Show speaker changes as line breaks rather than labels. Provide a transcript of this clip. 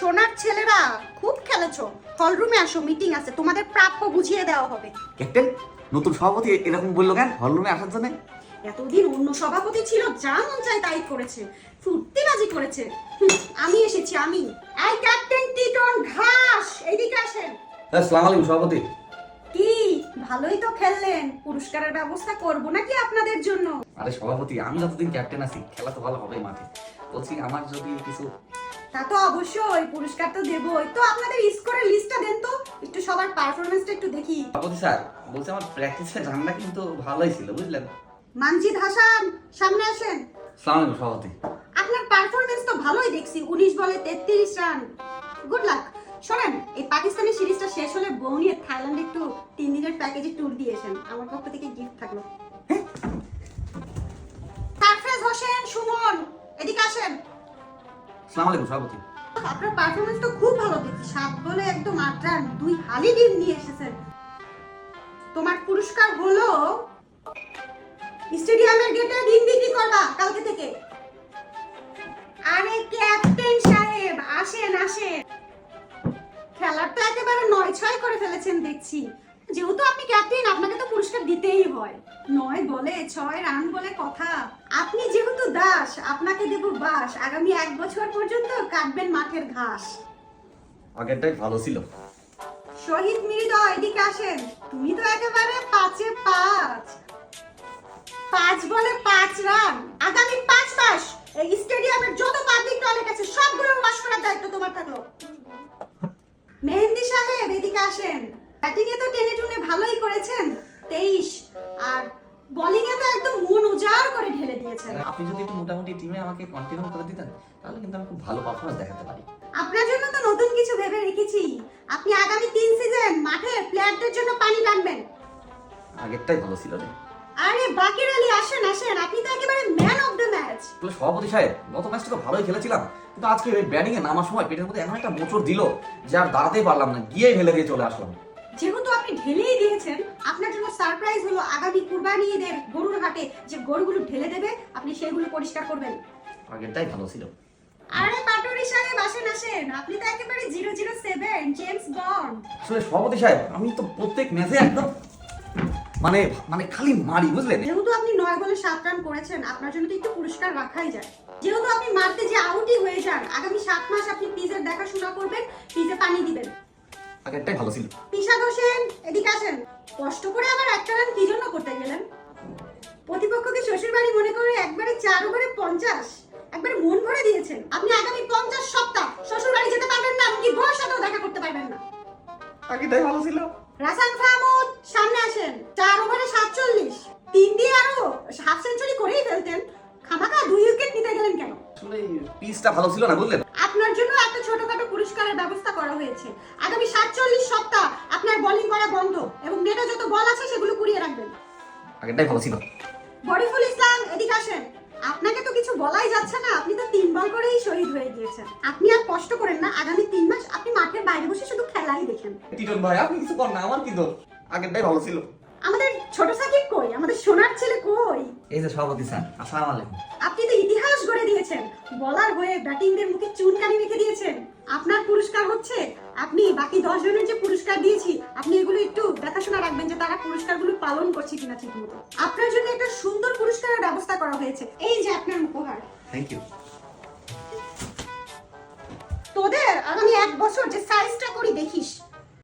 সোনার ছেলেরা খুব খেলেছো। হল রুমে আসো মিটিং আছে তোমাদের প্রাপ্য বুঝিয়ে দেওয়া হবে।
ক্যাপ্টেন নতুন সভাপতি এরকম বলল কেন? হলরুমে আসার জন্য?
এতদিন অন্য সভাপতি ছিল যা মন চায় তাই করেছে। ফুর্তিবাজি করেছে। আমি এসেছি আমি। এই ক্যাপ্টেন টিটন ঘাস এইদিকে আসেন।
আসসালামু আলাইকুম সভাপতি।
কি ভালোই তো খেললেন। পুরস্কারের ব্যবস্থা করব নাকি আপনাদের জন্য?
আরে সভাপতি আমি যতদিন ক্যাপ্টেন আছি খেলা তো ভালো হবে মাঠে। বলছি আমার যদি কিছু
তা তো অবশ্যই পুরস্কার তো দেবই। তো আপনাদের স্কোরের লিস্টটা দেন তো একটু সবার পারফরমেন্সটা একটু দেখি।
সভাপতি স্যার বলছি আমার প্র্যাকটিসের রান্না কিন্তু ভালোই ছিল বুঝলেন?
মানজিদ হাসান সামনে আসেন।
সালাম আলাইকুম সভাপতি।
আপনার পারফরমেন্স তো ভালোই দেখছি উনিশ বলে তেত্রিশ রান। গুড লাক শোনেন এই পাকিস্তানি সিরিজটা শেষ হলে বউ নিয়ে থাইল্যান্ডে একটু তিন দিনের প্যাকেজে ট্যুর দিয়েছেন আমার পক্ষ থেকে গিফট থাকল। সারফরাজ হোসেন সুমন এদিকে আসেন।
সালাম আলাইকুম সভাপতি।
আপনার তো খুব ভালো সাত বলে একদম আট রান দুই হালি নিয়ে এসেছেন। তোমার পুরস্কার হলো স্টেডিয়ামের গেটে ডিম বিক্রি করবা কালকে থেকে। আরে ক্যাপ্টেন সাহেব, আসেন আসেন। খেলার তো একেবারে নয় ছয় করে ফেলেছেন, দেখছি। যেহেতু আপনি ক্যাপ্টেন আপনাকে তো পুরস্কার দিতেই হয়। নয় বলে ছয় রান বলে কথা। আপনি যেহেতু দাস আপনাকে দেব বাস। আগামী এক বছর পর্যন্ত কাটবেন মাঠের ঘাস।
আগেরটাই ভালো ছিল।
শহীদ মৃদয় এদিকে আসেন। তুমি তো একেবারে পাঁচে পাঁচ। পাঁচ বলে পাঁচ রান। আগামী পাঁচ মাস এই স্টেডিয়ামের যত পাবলিক টয়লেট আছে সবগুলো ওয়াশ করার দায়িত্ব তোমার থাকল। মেহেন্দি সাহেব এদিকে আসেন। ব্যাটিং এ তো টেনে টুনে ভালোই করেছেন তেইশ। আর বোলিং এ তো একদম মন উজাড় করে ঢেলে দিয়েছেন।
আপনি যদি একটু মোটামুটি টিমে আমাকে কন্টিনিউ করে দিতেন তাহলে কিন্তু আমি খুব ভালো দেখাতে পারি।
আপনার জন্য তো নতুন কিছু ভেবে রেখেছি। আপনি আগামী তিন সিজন মাঠে প্লেয়ারদের জন্য পানি টানবেন।
আগেরটাই ভালো ছিল রে।
আরে বাকির আলী আসেন আসেন। আপনি তো একেবারে ম্যান অফ দ্য ম্যাচ
আসলে সভাপতি সাহেব গত ম্যাচটা তো ভালোই খেলেছিলাম। কিন্তু আজকে ব্যাটিং এ নামার সময় পেটের মধ্যে এমন একটা মোচড় দিল যে আর দাঁড়াতেই পারলাম না। গিয়ে ফেলে দিয়ে চলে আসলাম।
যেহেতু আপনি ঢেলেই দিয়েছেন আপনার জন্য সারপ্রাইজ হলো আগামী কুরবানি ঈদের গরুর হাটে যে গরুগুলো ঢেলে দেবে আপনি সেগুলো পরিষ্কার করবেন।
আগেরটাই ভালো ছিল।
আরে পাটোরি সাহেব আসেন আসেন। আপনি তো একেবারে zero zero seven James Bond
আসলে সভাপতি সাহেব আমি তো প্রত্যেক ম্যাচে একদম মানে মানে খালি মারি বুঝলেন?
যেহেতু আপনি নয় বলে সাত রান করেছেন আপনার জন্য তো একটু পুরস্কার রাখাই যায়। যেহেতু আপনি মারতে যে আউটই হয়ে যান আগামী সাত মাস আপনি পিজের দেখাশোনা করবেন পিজে পানি দিবেন।
আগেরটাই ভালো ছিল।
হোসেন এদিকে আসেন। কষ্ট করে আবার একটা রান কি জন্য করতে গেলেন? প্রতিপক্ষকে শ্বশুর বাড়ি মনে করে একবারে চার ওভারে পঞ্চাশ। একবারে মন ভরে দিয়েছেন। আপনি আগামী পঞ্চাশ সপ্তাহ শ্বশুর বাড়ি যেতে পারবেন না এমনকি বউর সাথেও দেখা করতে পারবেন না।
আগেরটাই ভালো ছিল।
রাসান ফাহমুদ সামনে আসেন। চার ওভারে সাতচল্লিশ। তিন দিয়ে আরও হাফ সেঞ্চুরি করেই ফেলতেন। খামাকা দুই উইকেট নিতে গেলেন কেন?
আসলে পিচটা ভালো ছিল না বুঝলেন?
বন্ধ এবং নেটে যত বল আছে সেগুলো কুড়িয়ে রাখবেন।
আগেরটাই ভালো ছিল।
বরিফুল ইসলাম এদিকে আসেন। আপনাকে তো কিছু বলাই যাচ্ছে না আপনি তো তিন বল করেই শহীদ হয়ে গিয়েছেন। আপনি আর কষ্ট করেন না আগামী তিন মাস আপনি মাঠের বাইরে বসে শুধু খেলাই দেখেন।
টিটন ভাই আপনি কিছু কর না আমার কি দোষ? আগেরটাই ভালো ছিল।
আমাদের ছোট সাকিব কই? আমাদের সোনার ছেলে কই?
এই যে সভাপতি স্যার আসসালামু আলাইকুম।
আপনি তো ইতিহাস গড়ে দিয়েছেন বলার হয়ে ব্যাটিংদের মুখে চুনকানি রেখে দিয়েছেন। আপনার পুরস্কার হচ্ছে আপনি বাকি দশ জনের যে পুরস্কার দিয়েছি পালন করছি কিনা ঠিক মতো। আপনার জন্য একটা সুন্দর পুরস্কারের ব্যবস্থা করা হয়েছে। এই যে আপনার উপহার।
থ্যাংক ইউ
তোদের আগামী এক বছর যে সাইজটা করি দেখিস।